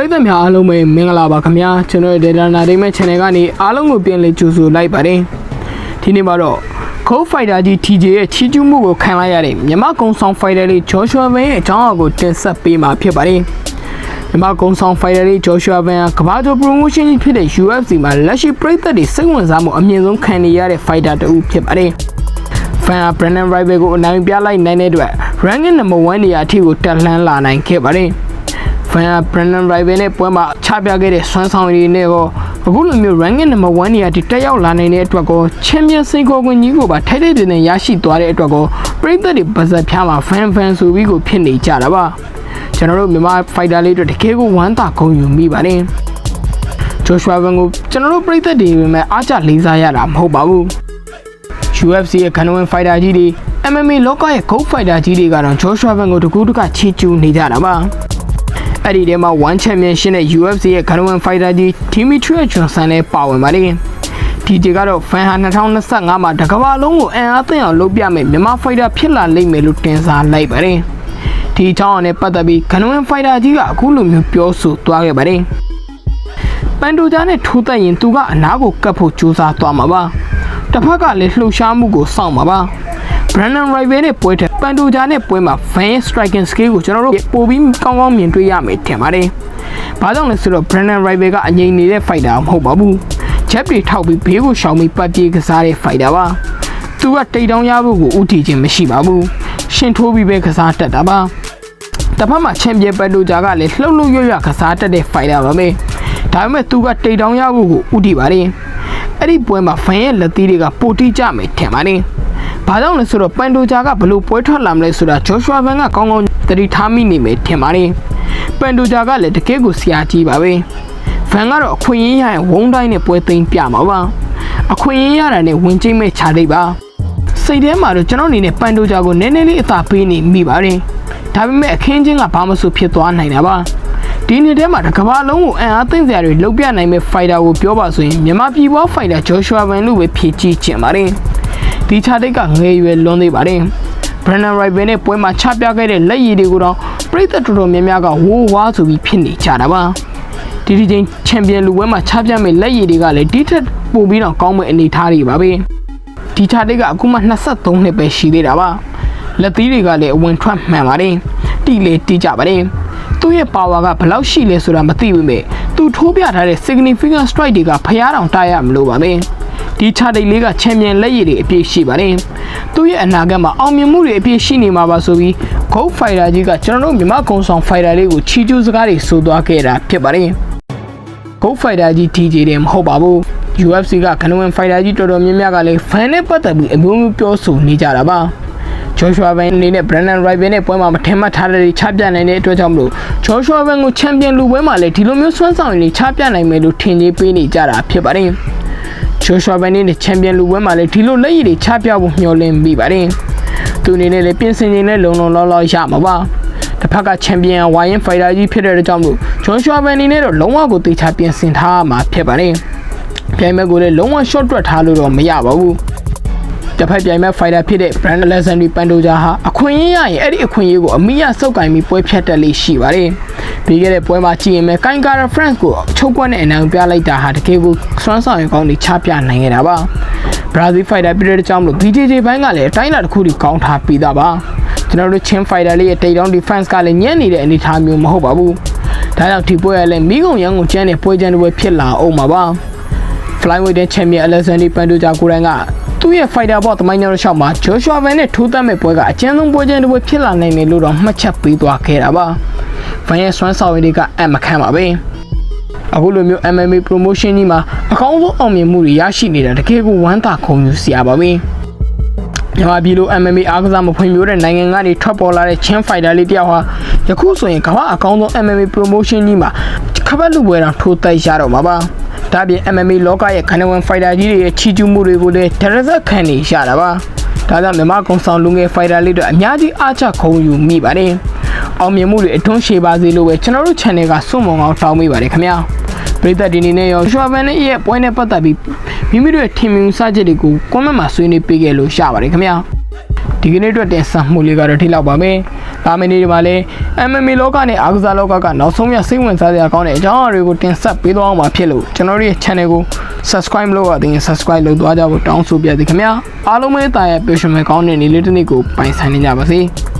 ရိသတ်များအားလုံးပဲမင်္ဂလာပါခင်ဗျာကျွန်တော်ရဲ့ Data Native Channel ကနေအားလုံးကိုပြန်လည်ကြိုဆိုလိုက်ပါတယ်ဒီနေ့မှာတော့ Cold Fighter ကြီး TJ ရဲ့ချီးကျူးမှုကိုခံလိုက်ရတဲ့မြမကုံဆောင် Fighter လေး Joshua Van ရဲ့အကြောင်းအရာကိုတင်ဆက်ပေးမှာဖြစ်ပါတယ်မြမကုံဆောင် Fighter လေး Joshua Van ကကမ္ဘာကျော် promotion ကြီးဖြစ်တဲ့ UFC မှာလက်ရှိပရိသတ်တွေစိတ်ဝင်စားမှုအမြင့်ဆုံးခံနေရတဲ့ Fighter တစ်ဦးဖြစ်ပါတယ်ဖန်က Brandon Rival ကိုအနိုင်ပြလိုက်နိုင်တဲ့အတွက် ranking number 1နေရာအထိကိုတက်လှမ်းလာနိုင်ခဲ့ပါတယ်။ ဖန်က Brandon Rival နဲ့ပွဲမှာချပြခဲ့တဲ့ဆွမ်းဆောင်ရည်နဲ့ကိုအခုလိုမျိုး ranking number 1နေရာထိတက်ရောက်လာနိုင်တဲ့အတွက်ကို Champion စိန်ခေါ်ခွင့်ကြီးကိုပါထိုက်တဲ့တင်နဲ့ရရှိသွားတဲ့အတွက်ကိုပရိသတ်တွေပါဇက်ဖျားမှာ fan fan ဆိုပြီးကိုဖြစ်နေကြတာပါ။ကျွန်တော်တို့မြန်မာ fighter လေးတွေတကယ်ကိုဝမ်းသာဂုဏ်ယူမိပါတယ်။ Joshua Van ကိုကျွန်တော်တို့ပရိသတ်တွေပဲမဲ့အားကျလေးစားရတာမဟုတ်ပါဘူး။ UFC ရဲ့ကန်ဝင်ဖိုက်တာကြီးတွေ MMA လောကရဲ့ GOAT fighter ကြီးတွေကတော့ Joshua Van ကိုတကူးတကချီကျူးနေကြတာပါ အဲ့ဒီထဲမှာ One Championship နဲ့ UFC ရဲ့ကန်ဝင်ဖိုက်တာကြီး Dimitri Johnson လည်းပါဝင်ပါတယ်ဒီတီကတော့ဖန်ဟာ2025မှာတကမ္ဘာလုံးကိုအင်အားသင့်အောင်လုပ်ပြမယ်မြန်မာဖိုက်တာဖြစ်လာလိမ့်မယ်လို့တင်စားလိုက်ပါတယ်ဒီအကြောင်းနဲ့ပတ်သက်ပြီးကန်ဝင်ဖိုက်တာကြီးကအခုလိုမျိုးပြောဆိုသွားခဲ့ပါတယ်ပန်တိုဂျာနဲ့ထိုးသက်ရင်သူကအနားကိုကတ်ဖို့ကြိုးစားသွားမှာပါတစ်ဖက်ကလည်းလှုပ်ရှားမှုကိုစောင့်မှာပါ Brandon Rival နဲ့ပွဲတဲ့ပန်တိုဂျာနဲ့ပွဲမှာ Van striking skill ကိုကျွန်တော်တို့ပိုပြီးကောင်းကောင်းမြင်တွေ့ရမယ်ထင်ပါတယ်။ဘာကြောင့်လဲဆိုတော့ Brandon Rival ကအငြိမ်နေတဲ့ fighter မဟုတ်ပါဘူး။ Jab တွေထောက်ပြီးဘေးကိုရှောင်ပြီးပတ်ပြေးကစားတဲ့ fighter ပါ။သူကတိတ်တောင်းရဖို့ကိုဥတီခြင်းမရှိပါဘူး။ရှင်ထိုးပြီးပဲကစားတတ်တာပါ။တစ်ဖက်မှာချန်ပီယံပန်တိုဂျာကလည်းလှုပ်လှုပ်ရွရွကစားတတ်တဲ့ fighter ပါပဲ။ဒါပေမဲ့သူကတိတ်တောင်းရဖို့ကိုဥတီပါတယ်။အဲ့ဒီပွဲမှာ Van ရဲ့လက်သီးတွေကပိုတိကြမယ်ထင်ပါတယ်။ ဘာကြောင့်လဲဆိုတော့ပန်တိုဂျာကဘလို့ပွဲထွက်လာမလဲဆိုတာဂျော့ရှွာဗန်ကကောင်းကောင်းသတိထားမိနေမယ်ထင်ပါတယ်။ပန်တိုဂျာကလည်းတကယ့်ကိုဆရာကြီးပါပဲ။ဗန်ကတော့အခွင့်အရေးရရင်ဝုန်းတိုင်းနဲ့ပွဲသိမ်းပြမှာပါ။အခွင့်အရေးရတာနဲ့ဝင်ကျိမ့်မဲ့ခြာလိပ်ပါ။စိတ်ထဲမှာတော့ကျွန်တော်အနေနဲ့ပန်တိုဂျာကိုနည်းနည်းလေးအသာပေးနေမိပါတယ်။ဒါပေမဲ့အခင်းချင်းကဘာမှဆိုဖြစ်သွားနိုင်တာပါ။ဒီနေ့ထဲမှာတစ်ကမ္ဘာလုံးကိုအင်အားသိမ့်စရာတွေလုပ်ပြနိုင်မဲ့ဖိုက်တာကိုပြောပါဆိုရင်မြန်မာပြည်ပွားဖိုက်တာဂျော့ရှွာဗန်လို့ပဲဖြည့်ကြည့်ချင်ပါတယ်။ ဒီချာတိတ်ကငယ်ရွယ်လွန်သေးပါတယ်။ Brandon Rival နဲ့ပွဲမှာချပြခဲ့တဲ့လက်ရည်တွေကိုတော့ပြည်သက်တော်တော်များများကဝိုးဝါးဆိုပြီးဖြစ်နေကြတာပါ။ဒီဒီချင်းချန်ပီယံလူပွဲမှာချပြမဲ့လက်ရည်တွေကလည်းဒီထက်ပိုပြီးတော့ကောင်းမဲ့အနေအထားတွေပါပဲ။ဒီချာတိတ်ကအခုမှ23နှစ်ပဲရှိသေးတာပါ။လက်သီးတွေကလည်းအဝင်ထွက်မှန်ပါတယ်။တီလေတီးကြပါတယ်။သူ့ရဲ့ power ကဘယ်လောက်ရှိလဲဆိုတာမသိဘူးမဲ့သူထိုးပြထားတဲ့ significant strike တွေကဖျားတောင်တားရမလို့ပါပဲ။ ဒီချာတိတ်လေးကချန်ပီယံလက်ရည်တွေအပြည့်ရှိပါတယ်။သူ့ရဲ့အနာဂတ်မှာအောင်မြင်မှုတွေအပြည့်ရှိနေမှာပါဆိုပြီး Gold Fighter ကြီးကကျွန်တော်တို့မြမကုံဆောင် Fighter လေးကိုချီကျူးစကားတွေဆိုသွားခဲ့တာဖြစ်ပါတယ်။ Gold Fighter ကြီး TJ တယ်မဟုတ်ပါဘူး။ UFC ကခနဝင် Fighter ကြီးတော်တော်များများကလည်း fan နဲ့ပတ်သက်ပြီးအမျိုးမျိုးပြောဆိုနေကြတာပါ။ Joshua Van အနေနဲ့ Brandon Rival နဲ့ပွဲမှာမထင်မှတ်ထားတဲ့ချပြနိုင်တဲ့အတွက်ကြောင့်မလို့ Joshua Van ကိုချန်ပီယံလူပွဲမှာလည်းဒီလိုမျိုးဆွမ်းဆောင်ရည်ချပြနိုင်မယ်လို့ထင်ကြေးပေးနေကြတာဖြစ်ပါတယ်။ Joshua Van နဲ့ချန်ပီယံလူပွဲမှာလည်းဒီလိုလက်ရည်တွေချပြဖို့မျှော်လင့်မိပါတယ်။သူအနေနဲ့လည်းပြင်ဆင်ခြင်းနဲ့လုံလုံလောက်လောက်ရမှာပါ။တစ်ဖက်ကချန်ပီယံဝိုင်းရင်ဖိုင်တာကြီးဖြစ်တဲ့အတွက်ကြောင့်မို့ဂျွန်ရှွာဗန်အနေနဲ့တော့လုံးဝကိုတေချာပြင်ဆင်ထားမှာဖြစ်ပါတယ်။ပြိုင်မဲ့ကိုလည်းလုံးဝ short တွက်ထားလို့တော့မရပါဘူး။တစ်ဖက်ပြိုင်မဲ့ fighter ဖြစ်တဲ့ Brand Legendary Pandoja ဟာအခွင့်အရေးရရင်အဲ့ဒီအခွင့်အရေးကိုအမိရစုပ်ကင်ပြီးပွဲဖြတ်တက်လေးရှိပါတယ်။ ပြီးခဲ့တဲ့ပွဲမှာကြည့်ရင်ပဲ Kain Kara France ကိုချုပ်ကွက်နဲ့အနိုင်ပြလိုက်တာဟာတကယ်ကိုစွမ်းဆောင်ရည်ကောင်းတွေချပြနိုင်ခဲ့တာပါ။ Brazil fighter ပြည်တဲ့ကြောင့်မလို့ BJJ ဘိုင်းကလည်းအတိုင်းအတာတစ်ခုထိကောင်းထားပြီးသားပါကျွန်တော်တို့ Chin fighter လေးရဲ့ takedown defense ကလည်းညံ့နေတဲ့အနေအထားမျိုးမဟုတ်ပါဘူးဒါကြောင့်ဒီပွဲကလည်းမိကုံရန်ကိုကျန်းတဲ့ပွဲချမ်းတွေဖြစ်လာအောင်ပါပါ flyweight တဲ့ champion Alexander Pantoja ကိုယ်တိုင်ကသူ့ရဲ့ fighter ဘော့တမိုင်းညောင်းရှောက်မှာ Joshua Van နဲ့ထိုးသက်မဲ့ပွဲကအကျဉ်းဆုံးပွဲချမ်းတွေဖြစ်လာနိုင်တယ်လို့တော့မှတ်ချက်ပေးသွားခဲ့တာပါ Van ရဲ့စွမ်းဆောင်ရည်တွေကအမခံပါပဲအခုလိုမျိုး MMA promotion ကြီးမှာအကောင်းဆုံးအောင်မြင်မှုတွေရရှိနေတာတကယ်ကိုဝမ်းသာခုန်ယူစရာပါပဲမြန်မာပြည်လို MMA အားကစားမဖွံ့ဖြိုးတဲ့နိုင်ငံကနေထွက်ပေါ်လာတဲ့ Chin Fighter လေးတယောက်ဟာယခုဆိုရင်ကမ္ဘာအကောင်းဆုံး MMA promotion ကြီးမှာခပတ်လူပွဲတော်ထိုးတိုက်ရတော့မှာပါဒါပြင် MMA လောကရဲ့ခဏဝင် fighter ကြီးတွေရဲ့ချီကျူးမှုတွေကိုလည်းဒရဇက်ခံနေရတာပါဒါကြောင့်မြန်မာကုံဆောင်လူငယ် fighter လေးတွေအများကြီးအားချခုံယူမိပါတယ် အောင်မြင်မှုတွေအတွန်းရှည်ပါစေလို့ပဲကျွန်တော်တို့ channel ကစွန့်မုံအောင်တောင်းပေးပါတယ်ခင်ဗျာပရိသတ်ဒီနေ့နဲ့ရောရှွာဗန်ရဲ့ပွဲနဲ့ပတ်သက်ပြီးမိမိတို့ရဲ့ထင်မြင်စချက်တွေကို comment မှာဆွေးနွေးပေးခဲ့လို့ရပါတယ်ခင်ဗျာဒီကနေ့အတွက်တင်ဆက်မှုလေးကတော့ဒီလောက်ပါပဲဒါမင်းတွေမှာလည်း MMA လောကနဲ့အားကစားလောကကနောက်ဆုံးရစိတ်ဝင်စားစရာကောင်းတဲ့အကြောင်းအရာတွေကိုတင်ဆက်ပေးသွားအောင်မှာဖြစ်လို့ကျွန်တော်တို့ရဲ့ channel ကို subscribe မလုပ်ရသေးရင် subscribe လုပ်သွားကြဖို့တောင်းဆိုပြသည်ခင်ဗျာအားလုံးပဲတာရဲ့ပျော်ရွှင်မဲ့ကောင်းတဲ့နေ့လေးတစ်နေ့ကိုပိုင်ဆိုင်နေကြပါစေ။